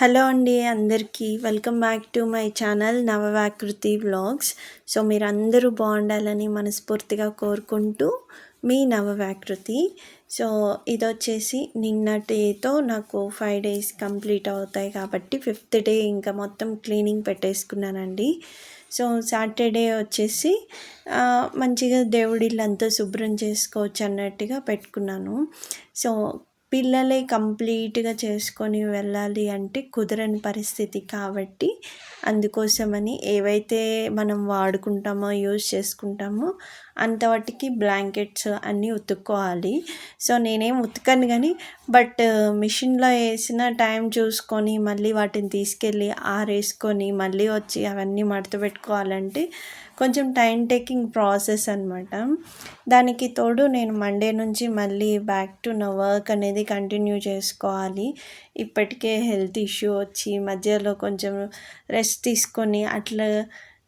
Hello అండి అందరికీ. Welcome back to my channel నవవాకృతి vlogs. So మీరందరూ బాగుండాలని మనస్ఫూర్తిగా కోరుకుంటూ మీ నవవాకృతి సో ఇది వచ్చేసి నిన్నటితో నాకు ఫైవ్ డేస్ కంప్లీట్ అవుతాయి కాబట్టి ఫిఫ్త్ డే ఇంకా మొత్తం క్లీనింగ్ పెట్టేసుకున్నానండి. సో సాటర్డే వచ్చేసి మంచిగా దేవుడిల్లంతా శుభ్రం చేసుకోవచ్చు అన్నట్టుగా పెట్టుకున్నాను. సో పిల్లలే కంప్లీట్గా చేసుకొని వెళ్ళాలి అంటే కుదరని పరిస్థితి కాబట్టి అందుకోసమని ఏవైతే మనం వాడుకుంటామో యూజ్ చేసుకుంటామో అంతవాటికి బ్లాంకెట్స్ అన్నీ ఉతుక్కోవాలి. సో నేనేం ఉతకను కానీ బట్ మిషన్లో వేసిన టైం చూసుకొని మళ్ళీ వాటిని తీసుకెళ్ళి ఆరేసుకొని మళ్ళీ వచ్చి అవన్నీ మడత పెట్టుకోవాలంటే కొంచెం టైం టేకింగ్ ప్రాసెస్ అనమాట దానికి తోడు నేను మండే నుంచి మళ్ళీ బ్యాక్ టు నా వర్క్ అనేది కంటిన్యూ చేసుకోవాలి. ఇప్పటికే హెల్త్ ఇష్యూ వచ్చి మధ్యలో కొంచెం రెస్ట్ తీసుకొని అట్లా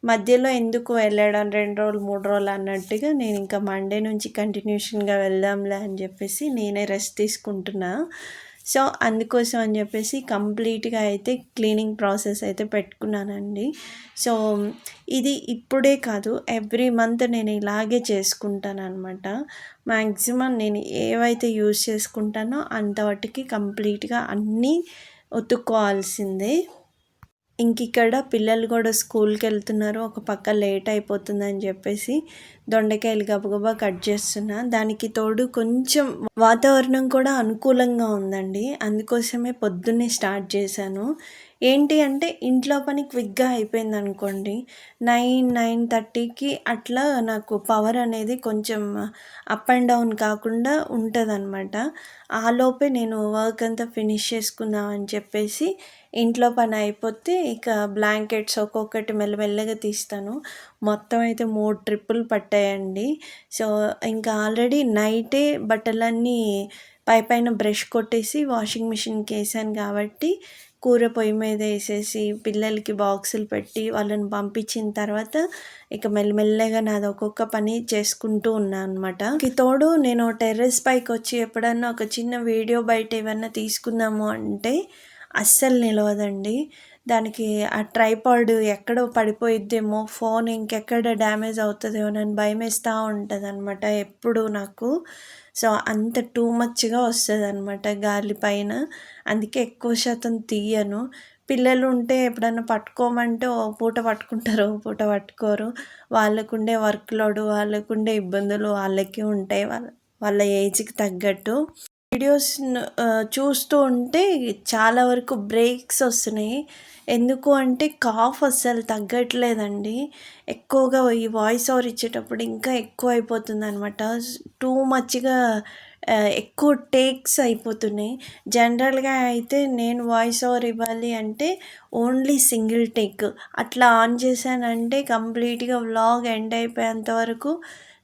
మధ్యలో ఎందుకు వెళ్ళడం రెండు రోజులు మూడు రోజులు అన్నట్టుగా నేను ఇంకా మండే నుంచి కంటిన్యూషన్గా వెళ్దాంలే అని చెప్పేసి నేనే రెస్ట్ తీసుకుంటున్నా. సో అందుకోసం అని చెప్పేసి కంప్లీట్గా అయితే క్లీనింగ్ ప్రాసెస్ అయితే పెట్టుకున్నానండి. సో ఇది ఇప్పుడే కాదు ఎవ్రీ మంత్ నేను ఇలాగే చేసుకుంటాను అనమాట మ్యాక్సిమం నేను ఏవైతే యూజ్ చేసుకుంటానో అంతవరకు కంప్లీట్గా అన్నీ ఉతుక్కోవాల్సిందే ఇంక ఇక్కడ పిల్లలు కూడా స్కూల్కి వెళ్తున్నారు ఒక పక్క లేట్ అయిపోతుందని చెప్పేసి దొండకాయలు గబగబా కట్ చేస్తున్నా. దానికి తోడు కొంచెం వాతావరణం కూడా అనుకూలంగా ఉందండి. అందుకోసమే పొద్దున్నే స్టార్ట్ చేశాను. ఏంటి అంటే ఇంట్లో పని క్విక్గా అయిపోయింది అనుకోండి నైన్ నైన్ థర్టీకి అట్లా నాకు పవర్ అనేది కొంచెం అప్ అండ్ డౌన్ కాకుండా ఉంటుంది అనమాట ఆలోపే నేను వర్క్ అంతా ఫినిష్ చేసుకుందామని చెప్పేసి ఇంట్లో పని అయిపోతే ఇక బ్లాంకెట్స్ ఒక్కొక్కటి మెల్లమెల్లగా తీస్తాను. మొత్తం అయితే మూడు ట్రిప్పులు పట్టాయండి. సో ఇంకా ఆల్రెడీ నైటే బట్టలన్నీ పై పైన బ్రష్ కొట్టేసి వాషింగ్ మిషన్కి వేసాను కాబట్టి కూర పొయ్యి మీద వేసేసి పిల్లలకి బాక్సులు పెట్టి వాళ్ళని పంపించిన తర్వాత ఇక మెల్లమెల్లగా నాది ఒక్కొక్క పని చేసుకుంటూ ఉన్నాను అనమాట తోడు నేను టెర్రస్ పైకి వచ్చి ఎప్పుడన్నా ఒక చిన్న వీడియో బయట ఏమన్నా తీసుకుందాము అంటే అస్సలు నిలవదండి. దానికి ఆ ట్రైపాడ్ ఎక్కడో పడిపోయిద్దేమో ఫోన్ ఇంకెక్కడ డ్యామేజ్ అవుతుందేమో అని భయం వేస్తూ ఉంటుంది అనమాట ఎప్పుడు నాకు. సో అంత టూ మచ్గా వస్తుంది అనమాట గాలి పైన. అందుకే ఎక్కువ శాతం తీయను. పిల్లలు ఉంటే ఎప్పుడన్నా పట్టుకోమంటే ఓ పూట పట్టుకుంటారు ఓ పూట పట్టుకోరు. వాళ్ళకుండే వర్క్ లోడ్ వాళ్ళకుండే ఇబ్బందులు వాళ్ళకి ఉంటాయి వాళ్ళ వాళ్ళ ఏజ్కి తగ్గట్టు. వీడియోస్ చూస్తూ ఉంటే చాలా వరకు బ్రేక్స్ వస్తున్నాయి. ఎందుకు అంటే కాఫ్ అస్సలు తగ్గట్లేదండి. ఎక్కువగా ఈ వాయిస్ ఓవర్ ఇచ్చేటప్పుడు ఇంకా ఎక్కువ అయిపోతుంది అనమాట టూ మచ్గా ఎక్కువ టేక్స్ అయిపోతున్నాయి. జనరల్గా అయితే నేను వాయిస్ ఓవర్ ఇవ్వాలి అంటే ఓన్లీ సింగిల్ టేక్. అట్లా ఆన్ చేశానంటే కంప్లీట్గా వ్లాగ్ ఎండ్ అయిపోయేంత వరకు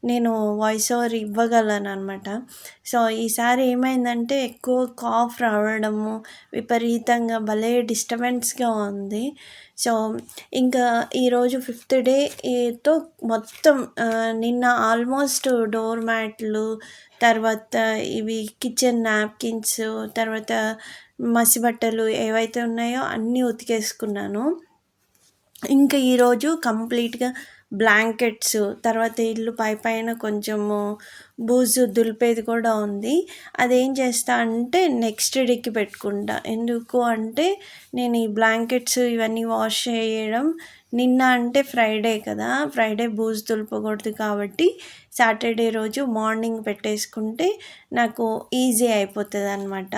నేను వాయిస్ ఓవర్ ఇవ్వగలను అనమాట సో ఈసారి ఏమైందంటే ఎక్కువ కాఫ్ రావడము విపరీతంగా భలే డిస్టర్బెన్స్గా ఉంది. సో ఇంకా ఈరోజు ఫిఫ్త్ డేతో మొత్తం నిన్న ఆల్మోస్ట్ డోర్ మ్యాట్లు తర్వాత ఇవి కిచెన్ నాప్కిన్స్ తర్వాత మసిబట్టలు ఏవైతే ఉన్నాయో అన్నీ ఉతికేసుకున్నాను. ఇంకా ఈరోజు కంప్లీట్గా బ్లాంకెట్స్ తర్వాత ఇల్లు పై పైన కొంచెము బూజు దులిపేది కూడా ఉంది. అదేం చేస్తా అంటే నెక్స్ట్ డేకి పెట్టుకుంటా. ఎందుకు అంటే నేను ఈ బ్లాంకెట్స్ ఇవన్నీ వాష్ చేయడం నిన్న అంటే ఫ్రైడే కదా. ఫ్రైడే బూజు దులపకూడదు కాబట్టి సాటర్డే రోజు మార్నింగ్ పెట్టేసుకుంటే నాకు ఈజీ అయిపోతుంది అనమాట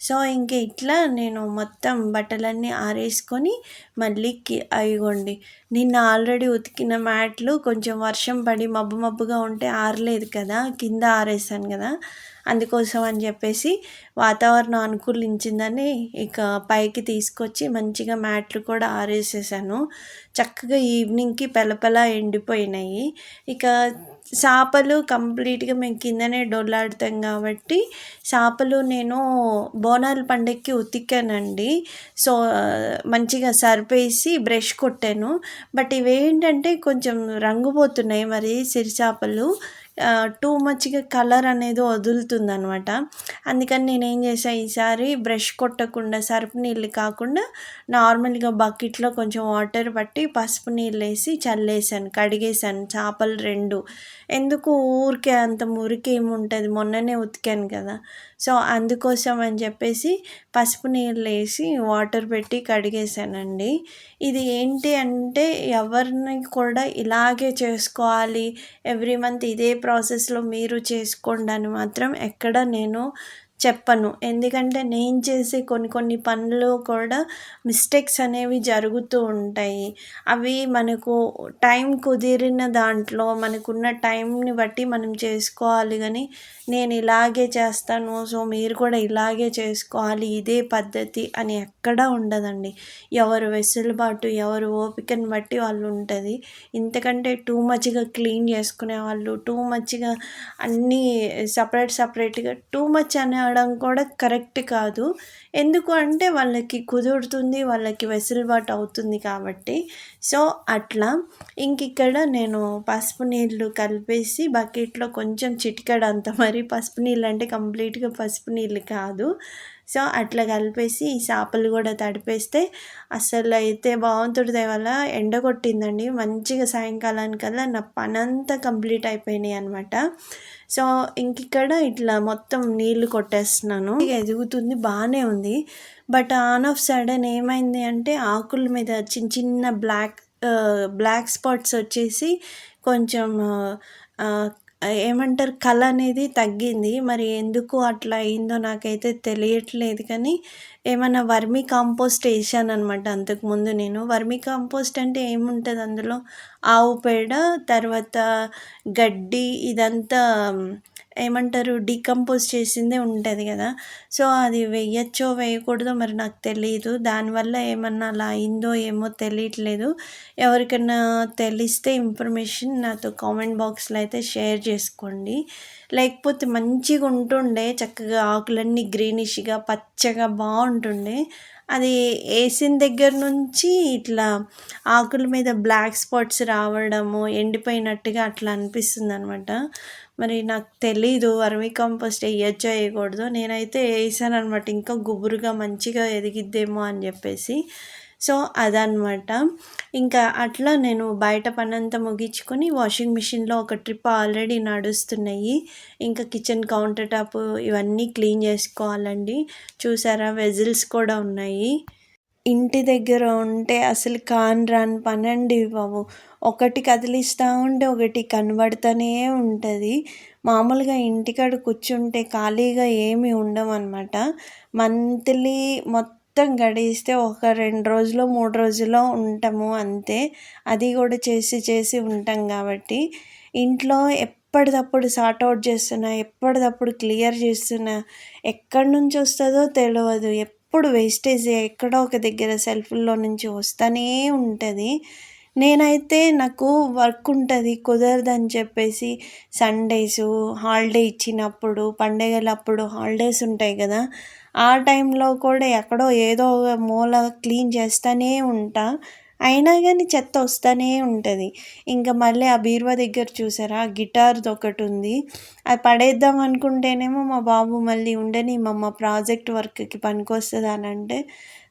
సో ఇంక ఇట్లా నేను మొత్తం బట్టలన్నీ ఆరేసుకొని మళ్ళీ అయ్యండి నిన్న ఆల్రెడీ ఉతికిన మ్యాట్లు కొంచెం వర్షం పడి మబ్బు మబ్బుగా ఉంటే ఆరలేదు కదా కింద ఆరేసాను కదా. అందుకోసం అని చెప్పేసి వాతావరణం అనుకూలించిందని ఇక పైకి తీసుకొచ్చి మంచిగా మ్యాట్లు కూడా ఆరేసేసాను. చక్కగా ఈవినింగ్కి పెలపెల ఎండిపోయినాయి. ఇక చేపలు కంప్లీట్గా మేము కిందనే డొల్లాడుతాం కాబట్టి చేపలు నేను బోనాల పండక్కి ఉతికానండి. సో మంచిగా సరిపేసి బ్రష్ కొట్టాను. బట్ ఇవేంటంటే కొంచెం రంగు పోతున్నాయి మరి సిరి చేపలు. టూ మచ్గా కలర్ అనేది వదులుతుంది అనమాట అందుకని నేనేం చేసా ఈసారి బ్రష్ కొట్టకుండా సర్పు నీళ్ళు కాకుండా నార్మల్గా బకెట్లో కొంచెం వాటర్ పట్టి పసుపు నీళ్ళు వేసి చల్లేసాను కడిగేసాను చేపలు రెండు. ఎందుకు ఊరికే అంత మురికి ఏముంటుంది మొన్ననే ఉతికాను కదా. సో అందుకోసం అని చెప్పేసి పసుపు నీళ్ళు వేసి వాటర్ పెట్టి కడిగేసానండి ఇది ఏంటి అంటే ఎవరిని కూడా ఇలాగే చేసుకోవాలి. ఎవ్రీ మంత్ ఇదే ప్రాసెస్లో మీరు చేసుకోండి అని మాత్రం ఎక్కడ నేను చెప్పను. ఎందుకంటే నేను చేసే కొన్ని కొన్ని పనులు కూడా మిస్టేక్స్ అనేవి జరుగుతూ ఉంటాయి. అవి మనకు టైం కుదిరిన దాంట్లో మనకున్న టైంని బట్టి మనం చేసుకోవాలి కానీ నేను ఇలాగే చేస్తాను సో మీరు కూడా ఇలాగే చేసుకోవాలి ఇదే పద్ధతి అని ఎక్కడా ఉండదండి. ఎవరు వెసులుబాటు ఎవరు ఓపికను బట్టి వాళ్ళు ఉంటుంది. ఇంతకంటే టూ మచ్గా క్లీన్ చేసుకునే వాళ్ళు టూ మచ్గా అన్నీ సపరేట్ సపరేట్గా టూ మచ్ అనడం కూడా కరెక్ట్ కాదు. ఎందుకు అంటే వాళ్ళకి కుదురుతుంది వాళ్ళకి వెసులుబాటు అవుతుంది కాబట్టి. సో అట్లా ఇంక ఇక్కడ నేను పసుపు నీళ్ళు కలిపేసి బకెట్లో కొంచెం చిటికడంత మరి పసుపు నీళ్ళు అంటే కంప్లీట్గా పసుపు నీళ్ళు కాదు. సో అట్లా కలిపేసి ఈ చేపలు కూడా తడిపేస్తే అసలు అయితే బాగుంటుంది వల్ల ఎండ కొట్టిందండి. మంచిగా సాయంకాలానికల్లా నా పని అంతా కంప్లీట్ అయిపోయినాయి అనమాట సో ఇంక ఇక్కడ ఇట్లా మొత్తం నీళ్ళు కొట్టేస్తున్నాను. ఎదుగుతుంది బాగానే ఉంది. బట్ ఆన్ ఆఫ్ సడన్ ఏమైంది అంటే ఆకుల మీద చిన్న చిన్న బ్లాక్ బ్లాక్ స్పాట్స్ వచ్చేసి కొంచెం ఏమంటారు? కళ అనేది తగ్గింది. మరి ఎందుకు అట్లా అయిందో నాకైతే తెలియట్లేదు. కానీ ఏమైనా వర్మీ కాంపోస్ట్ వేసాను అనమాట అంతకుముందు నేను వర్మీ కాంపోస్ట్ అంటే ఏముంటుంది? అందులో ఆవు పేడ తర్వాత గడ్డి ఇదంతా ఏమంటారు డీకంపోజ్ చేసిందే ఉంటుంది కదా. సో అది వేయచ్చో వేయకూడదో మరి నాకు తెలియదు దానివల్ల ఏమన్నా అలా అయిందో ఏమో తెలియట్లేదు. ఎవరికైనా తెలిస్తే ఇన్ఫర్మేషన్ నాతో కామెంట్ బాక్స్లో అయితే షేర్ చేసుకోండి. లేకపోతే మంచిగా ఉంటుండే చక్కగా ఆకులన్నీ గ్రీనిష్గా పచ్చగా బాగుంటుండే. అది వేసిన దగ్గర నుంచి ఇట్లా ఆకుల మీద బ్లాక్ స్పాట్స్ రావడము ఎండిపోయినట్టుగా అట్లా అనిపిస్తుంది అనమాట మరి నాకు తెలీదు వర్మీ కంపోస్ట్ వేయచ్చో వేయకూడదు. నేనైతే వేసాను అనమాట ఇంకా గుబురుగా మంచిగా ఎదిగిద్దేమో అని చెప్పేసి. సో అదనమాట ఇంకా అట్లా నేను బయట పనంతా ముగించుకొని వాషింగ్ మిషన్లో ఒక ట్రిప్ ఆల్రెడీ నడుస్తున్నాయి. ఇంకా కిచెన్ కౌంటర్ టాప్ ఇవన్నీ క్లీన్ చేసుకోవాలండి. చూసారా? వెజిల్స్ కూడా ఉన్నాయి. ఇంటి దగ్గర ఉంటే అసలు కాన్ రాని పనండి బాబు. ఒకటి కదిలిస్తూ ఉంటే ఒకటి కనబడుతూనే ఉంటుంది. మామూలుగా ఇంటికాడ కూర్చుంటే ఖాళీగా ఏమి ఉండమన్నమాట మంత్లీ మొత్తం మొత్తం గడిస్తే ఒక రెండు రోజులు మూడు రోజుల్లో ఉంటాము అంతే. అది కూడా చేసి చేసి ఉంటాం కాబట్టి. ఇంట్లో ఎప్పటికప్పుడు సార్ట్ అవుట్ చేస్తున్నా ఎప్పటికప్పుడు క్లియర్ చేస్తున్నా ఎక్కడి నుంచి వస్తుందో తెలియదు ఎప్పుడు వేస్టేజ్ ఎక్కడో ఒక దగ్గర సెల్ఫ్లో నుంచి వస్తూనే ఉంటుంది. నేనైతే నాకు వర్క్ ఉంటుంది కుదరదని చెప్పేసి సండేసు హాలిడే ఇచ్చినప్పుడు పండగలప్పుడు హాలిడేస్ ఉంటాయి కదా ఆ టైంలో కూడా ఎక్కడో ఏదో మూల క్లీన్ చేస్తూనే ఉంటా. అయినా కానీ చెత్త వస్తూనే ఉంటుంది. ఇంకా మళ్ళీ ఆ బీరువా దగ్గర చూసారా గిటార్ది ఒకటి ఉంది. అది పడేద్దాం అనుకుంటేనేమో మా బాబు మళ్ళీ ఉండని మా ప్రాజెక్ట్ వర్క్కి పనికొస్తుంది అని అంటే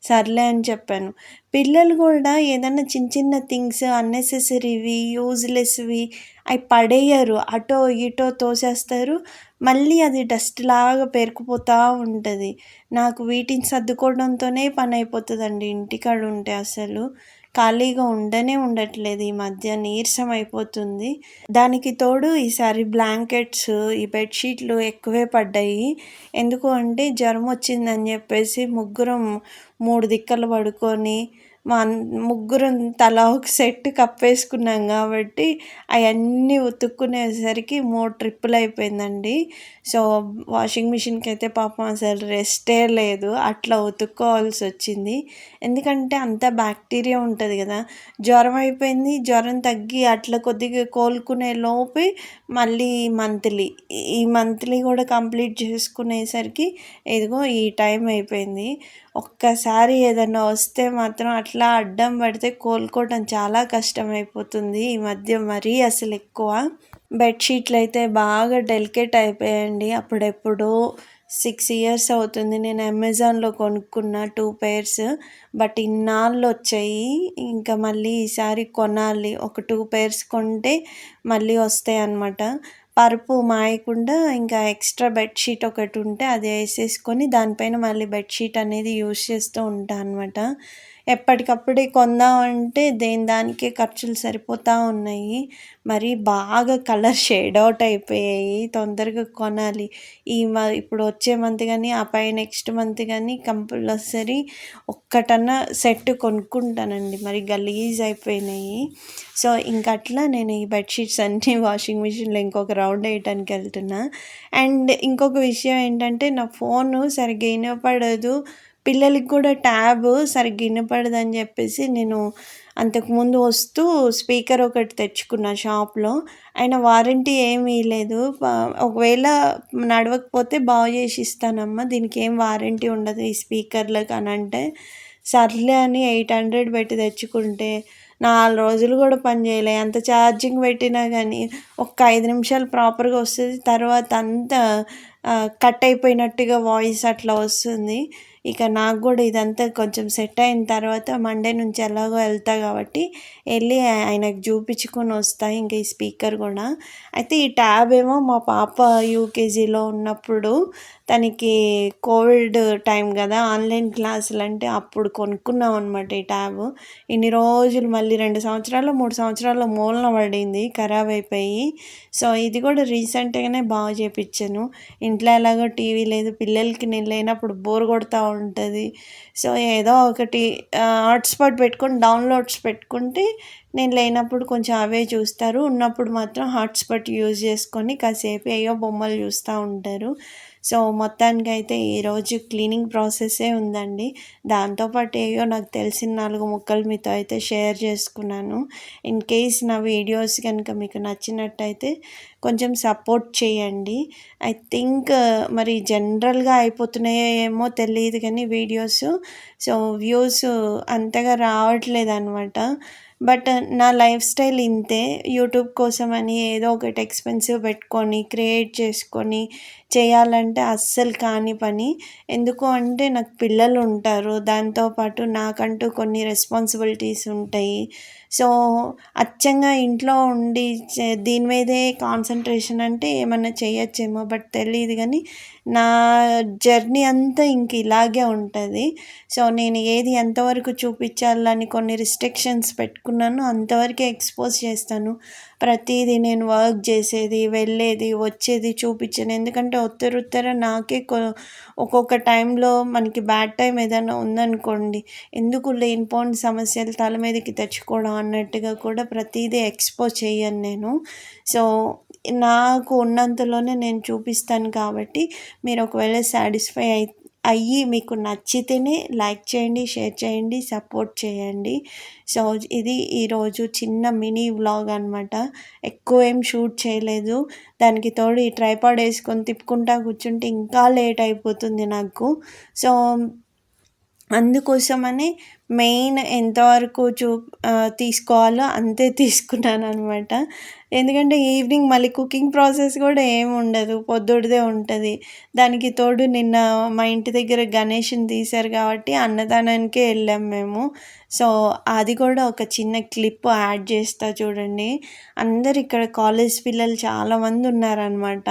సర్లే అని చెప్పాను. పిల్లలు కూడా ఏదైనా చిన్న చిన్న థింగ్స్ అన్నెసెసరీవి యూజ్లెస్వి అవి పడేయరు. అటో ఇటో తోసేస్తారు. మళ్ళీ అది డస్ట్ లాగా పేరుకుపోతూ ఉంటుంది. నాకు వీటిని సర్దుకోవడంతోనే పని అయిపోతుందండి ఇంటికాడ ఉంటే అసలు. ఖాళీగా ఉండనే ఉండట్లేదు. ఈ మధ్య నీరసం అయిపోతుంది. దానికి తోడు ఈసారి బ్లాంకెట్స్ ఈ బెడ్షీట్లు ఎక్కువే పడ్డాయి. ఎందుకు అంటే జ్వరం వచ్చిందని చెప్పేసి ముగ్గురం మూడు దిక్కలు పడుకొని మా ముగ్గురం తలా ఒక సెట్ కప్పేసుకున్నాం కాబట్టి అవన్నీ ఉతుక్కునేసరికి మూడు ట్రిప్పులు అయిపోయిందండి. సో వాషింగ్ మిషన్కి అయితే పాపం అసలు రెస్టే లేదు. అట్లా ఉతుక్కోవాల్సి వచ్చింది. ఎందుకంటే అంత బ్యాక్టీరియా ఉంటుంది కదా. జ్వరం అయిపోయింది. జ్వరం తగ్గి అట్లా కొద్దిగా కోలుకునే లోపే మళ్ళీ మంత్లీ ఈ మంత్లీ కూడా కంప్లీట్ చేసుకునేసరికి ఇదిగో ఈ టైం అయిపోయింది. ఒక్కసారి ఏదైనా వస్తే మాత్రం అట్లా అడ్డం పడితే కోలుకోవటం చాలా కష్టమైపోతుంది. ఈ మధ్య మరీ అసలు ఎక్కువ. బెడ్షీట్లు అయితే బాగా డెలికేట్ అయిపోయాయండి. అప్పుడెప్పుడో సిక్స్ ఇయర్స్ అవుతుంది. నేను అమెజాన్లో కొనుక్కున్న టూ పేర్స్. బట్ ఇన్నాళ్ళు వచ్చాయి ఇంకా మళ్ళీ ఈసారి కొనాలి. ఒక టూ పేర్స్ కొంటే మళ్ళీ వస్తాయి అన్నమాట పరుపు మాయకుండా ఇంకా ఎక్స్ట్రా బెడ్షీట్ ఒకటి ఉంటే అది వేసేసుకొని దానిపైన మళ్ళీ బెడ్షీట్ అనేది యూస్ చేస్తూ ఉంటాను అనమాట ఎప్పటికప్పుడే కొందామంటే దేని దానికే ఖర్చులు సరిపోతూ ఉన్నాయి. మరి బాగా కలర్ షేడ్ అవుట్ అయిపోయాయి. తొందరగా కొనాలి. ఈ మ ఇప్పుడు వచ్చే మంత్ కానీ ఆ పై నెక్స్ట్ మంత్ కానీ కంపల్సరీ ఒక్కటన్నా సెట్ కొనుక్కుంటానండి. మరి గలీజ్ అయిపోయినాయి. సో ఇంక అట్లా నేను ఈ బెడ్షీట్స్ అన్నీ వాషింగ్ మిషన్లో ఇంకొక రౌండ్ వేయటానికి వెళ్తున్నా. అండ్ ఇంకొక విషయం ఏంటంటే నా ఫోను సరిగ్గా వినపడదు. పిల్లలకి కూడా ట్యాబ్ సరిగ్గా వినపడదని చెప్పేసి నేను అంతకుముందు వస్తూ స్పీకర్ ఒకటి తెచ్చుకున్న షాప్లో. ఆయన వారంటీ ఏమీ లేదు. ఒకవేళ నడవకపోతే బాగు చేసి ఇస్తానమ్మా. దీనికి ఏం వారంటీ ఉండదు ఈ స్పీకర్లకు అని అంటే సర్లే అని ఎయిట్ హండ్రెడ్ పెట్టి తెచ్చుకుంటే నాలుగు రోజులు కూడా పని చేయలే. ఎంత ఛార్జింగ్ పెట్టినా కానీ ఒక్క ఐదు నిమిషాలు ప్రాపర్గా వస్తుంది. తర్వాత అంతా కట్ అయిపోయినట్టుగా వాయిస్ అట్లా వస్తుంది. ఇక నాకు కూడా ఇదంతా కొంచెం సెట్ అయిన తర్వాత మండే నుంచి ఎలాగో వెళ్తా కాబట్టి వెళ్ళి ఆయనకు చూపించుకొని వస్తా ఇంకా ఈ స్పీకర్ కూడా. అయితే ఈ ట్యాబ్ ఏమో మా పాప యూకేజీలో ఉన్నప్పుడు తనకి కోవిడ్ టైం కదా ఆన్లైన్ క్లాసులు అంటే అప్పుడు కొనుక్కున్నాం అనమాట ఈ ట్యాబ్ ఇన్ని రోజులు మళ్ళీ రెండు సంవత్సరాలు మూడు సంవత్సరాలు మూలన పడింది ఖరాబ్ అయిపోయి. సో ఇది కూడా రీసెంట్గానే బాగా చేపించాను. ఇంట్లో ఎలాగో టీవీ లేదు పిల్లలకి నేను లేనప్పుడు బోర్ కొడతా ఉంటుంది సో ఏదో ఒకటి హాట్స్పాట్ పెట్టుకొని డౌన్లోడ్స్ పెట్టుకుంటే నేను లేనప్పుడు కొంచెం అవే చూస్తారు. ఉన్నప్పుడు మాత్రం హాట్స్పాట్ యూజ్ చేసుకొని కాసేపు ఏయో బొమ్మలు చూస్తూ ఉంటారు. సో మొత్తానికి అయితే ఈరోజు క్లీనింగ్ ప్రాసెస్సే ఉందండి. దాంతోపాటు ఏయో నాకు తెలిసిన నాలుగు ముక్కలు మీతో అయితే షేర్ చేసుకున్నాను. ఇన్ కేస్ నా వీడియోస్ కనుక మీకు నచ్చినట్టయితే కొంచెం సపోర్ట్ చేయండి. ఐ థింక్ మరి జనరల్గా అయిపోతున్నాయో ఏమో తెలియదు కానీ వీడియోస్ సో వ్యూస్ అంతగా రావట్లేదు అనమాట బట్ నా లైఫ్ స్టైల్ ఇంతే. యూట్యూబ్ కోసం అని ఏదో ఒకటి ఎక్స్పెన్సివ్ పెట్టుకొని క్రియేట్ చేసుకొని చేయాలంటే అస్సలు కాని పని. ఎందుకు అంటే నాకు పిల్లలు ఉంటారు. దాంతోపాటు నాకంటూ కొన్ని రెస్పాన్సిబిలిటీస్ ఉంటాయి. సో అచ్చంగా ఇంట్లో ఉండి దీని మీదే కాన్సన్ట్రేషన్ అంటే ఏమన్నా చేయొచ్చేమో బట్ తెలియదు కానీ నా జర్నీ అంతా ఇంక ఇలాగే ఉంటుంది. సో నేను ఏది ఎంతవరకు చూపించాలని కొన్ని రిస్ట్రిక్షన్స్ పెట్టుకున్నాను అంతవరకే ఎక్స్పోజ్ చేస్తాను. ప్రతిదీ నేను వర్క్ చేసేది వెళ్ళేది వచ్చేది చూపించాను ఎందుకంటే ఉత్తర నాకే ఒక్కొక్క టైంలో మనకి బ్యాడ్ టైం ఏదైనా ఉందనుకోండి ఎందుకు లేనిపోని సమస్యలు తల మీదకి తెచ్చుకోవడం అన్నట్టుగా కూడా ప్రతిదీ ఎక్స్పోజ్ చేయను నేను. సో నాకు ఉన్నంతలోనే నేను చూపిస్తాను కాబట్టి మీరు ఒకవేళ సాటిస్ఫై అయితే అయ్యి మీకు నచ్చితేనే లైక్ చేయండి షేర్ చేయండి సపోర్ట్ చేయండి. సో ఇది ఈరోజు చిన్న మినీ వ్లాగ్ అనమాట ఎక్కువ ఏం షూట్ చేయలేదు. దానికి తోడు ఈ ట్రైపాడ్ వేసుకొని తిప్పుకుంటా కూర్చుంటే ఇంకా లేట్ అయిపోతుంది నాకు. సో అందుకోసమనే మెయిన్ ఎంతవరకు చూ తీసుకోవాలో అంతే తీసుకున్నాను అనమాట ఎందుకంటే ఈవినింగ్ మళ్ళీ కుకింగ్ ప్రాసెస్ కూడా ఏమి ఉండదు పొద్దుడిదే ఉంటుంది. దానికి తోడు నిన్న మా ఇంటి దగ్గర గణేష్ని తీశారు కాబట్టి అన్నదానానికే వెళ్ళాం మేము. సో అది కూడా ఒక చిన్న క్లిప్ యాడ్ చేస్తా చూడండి. అందరు ఇక్కడ కాలేజ్ పిల్లలు చాలామంది ఉన్నారనమాట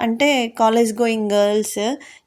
అంటే కాలేజ్ గోయింగ్ గర్ల్స్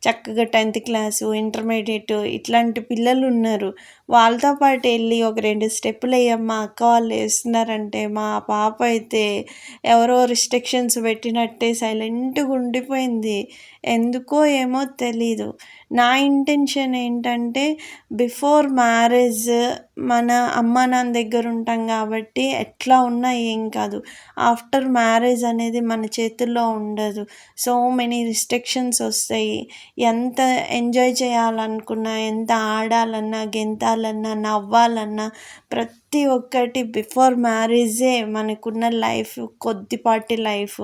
చక్కగా టెన్త్ క్లాసు ఇంటర్మీడియట్ ఇట్లాంటి పిల్లలు ఉన్నారు వాళ్ళతో పాటు వెళ్ళి ఒక రెండు స్టెప్పులు వేయమ్మా అక్క వాళ్ళు వేస్తున్నారంటే మా పాప అయితే ఎవరో రిస్ట్రిక్షన్స్ పెట్టినట్టే సైలెంట్గా ఉండిపోయింది. ఎందుకో ఏమో తెలీదు. నా ఇంటెన్షన్ ఏంటంటే బిఫోర్ మ్యారేజ్ మన అమ్మ నాన్న దగ్గర ఉంటాం కాబట్టి ఎట్లా ఉన్నా ఏం కాదు. ఆఫ్టర్ మ్యారేజ్ అనేది మన చేతుల్లో ఉండదు. సో మెనీ రిస్ట్రిక్షన్స్ వస్తాయి. ఎంత ఎంజాయ్ చేయాలనుకున్నా ఎంత ఆడాలన్నా ఎంత ఏడవాలన్నా నవ్వాలన్నా ప్రతి ప్రతి ఒక్కటి బిఫోర్ మ్యారేజే మనకున్న లైఫ్ కొద్దిపాటి లైఫ్.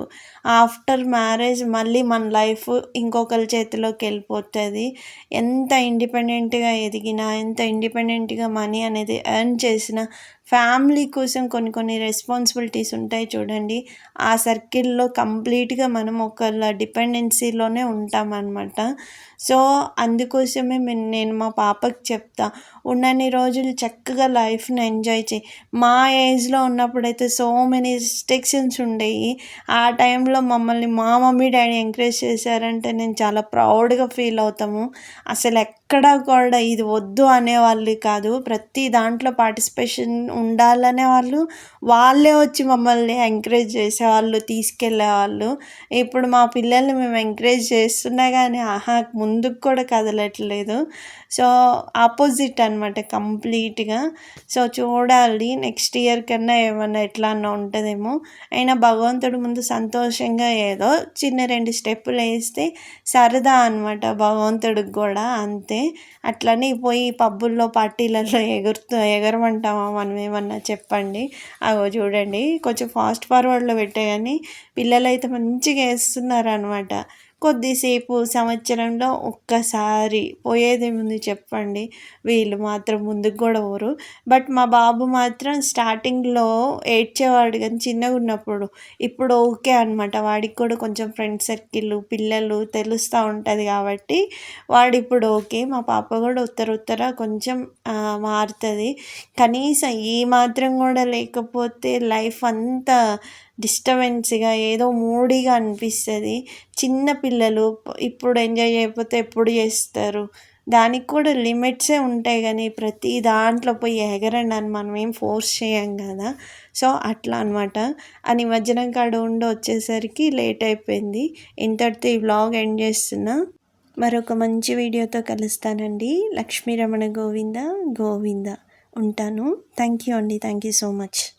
ఆఫ్టర్ మ్యారేజ్ మళ్ళీ మన లైఫ్ ఇంకొకరి చేతిలోకి వెళ్ళిపోతుంది. ఎంత ఇండిపెండెంట్గా ఎదిగినా ఎంత ఇండిపెండెంట్గా మనీ అనేది ఎర్న్ చేసినా ఫ్యామిలీ కోసం కొన్ని కొన్ని రెస్పాన్సిబిలిటీస్ ఉంటాయి చూడండి. ఆ సర్కిల్లో కంప్లీట్గా మనం ఒకళ్ళ డిపెండెన్సీలోనే ఉంటామన్నమాట. సో అందుకోసమే నేను మా పాపకి చెప్తా. ఉన్నన్ని రోజులు చక్కగా లైఫ్ని ఎంజాయ్ చేయి. మా ఏజ్లో ఉన్నప్పుడైతే సో మెనీ రిస్ట్రిక్షన్స్ ఉండేవి ఆ టైంలో మమ్మల్ని మా మమ్మీ డాడీ ఎంకరేజ్ చేశారంటే నేను చాలా ప్రౌడ్గా ఫీల్ అవుతాము. అసలు ఎక్కడ కూడా ఇది వద్దు అనేవాళ్ళు కాదు. ప్రతి దాంట్లో పార్టిసిపేషన్ ఉండాలనే వాళ్ళు వాళ్ళే వచ్చి మమ్మల్ని ఎంకరేజ్ చేసేవాళ్ళు తీసుకెళ్ళేవాళ్ళు ఇప్పుడు మా పిల్లల్ని మేము ఎంకరేజ్ చేస్తున్నా కానీ ఆహా ముందుకు కూడా కదలట్లేదు. సో ఆపోజిట్ అనమాట కంప్లీట్గా. సో చూడాలి నెక్స్ట్ ఇయర్ కన్నా ఏమన్నా ఎట్లా అన్న ఉంటుందేమో. అయినా భగవంతుడు ముందు సంతోషంగా ఏదో చిన్న రెండు స్టెప్పులు వేస్తే సరదా అనమాట భగవంతుడికి కూడా అంతే. అట్లనే పోయి పబ్బుల్లో పార్టీలలో ఎగురుతూ ఎగరమంటామా మనం ఏమన్నా చెప్పండి. అగో చూడండి కొంచెం ఫాస్ట్ ఫార్వర్డ్లో పెట్టే కానీ పిల్లలు అయితే మంచిగా వేస్తున్నారు అనమాట కొద్దిసేపు సంవత్సరంలో ఒక్కసారి పోయేదేముంది చెప్పండి. వీళ్ళు మాత్రం ముందుకు కూడా పోరు. బట్ మా బాబు మాత్రం స్టార్టింగ్లో ఏడ్చేవాడు కానీ చిన్నగా ఉన్నప్పుడు ఇప్పుడు ఓకే అనమాట వాడికి కూడా కొంచెం ఫ్రెండ్ సర్కిల్ పిల్లలు తెలుస్తూ ఉంటుంది కాబట్టి వాడు ఇప్పుడు ఓకే. మా పాప కూడా ఉత్తర ఉత్తర కొంచెం మారుతుంది. కనీసం ఈ మాత్రం కూడా లేకపోతే లైఫ్ అంతా డిస్టర్బెన్స్గా ఏదో మూడీగా అనిపిస్తుంది. చిన్న పిల్లలు ఇప్పుడు ఎంజాయ్ చేయకపోతే ఎప్పుడు చేస్తారు? దానికి కూడా లిమిట్సే ఉంటాయి కానీ ప్రతి దాంట్లో పోయి ఎగరండి అని మనం ఏం ఫోర్స్ చేయం కదా. సో అట్లా అనమాట ఆ నిమజ్జనం కాడ ఉండి వచ్చేసరికి లేట్ అయిపోయింది. ఇంతటితో ఈ వ్లాగ్ ఎండ్ చేస్తున్నా. మరొక మంచి వీడియోతో కలుస్తానండి. లక్ష్మీ రమణ గోవింద గోవింద ఉంటాను. థ్యాంక్ యూ అండి. Thank you so much.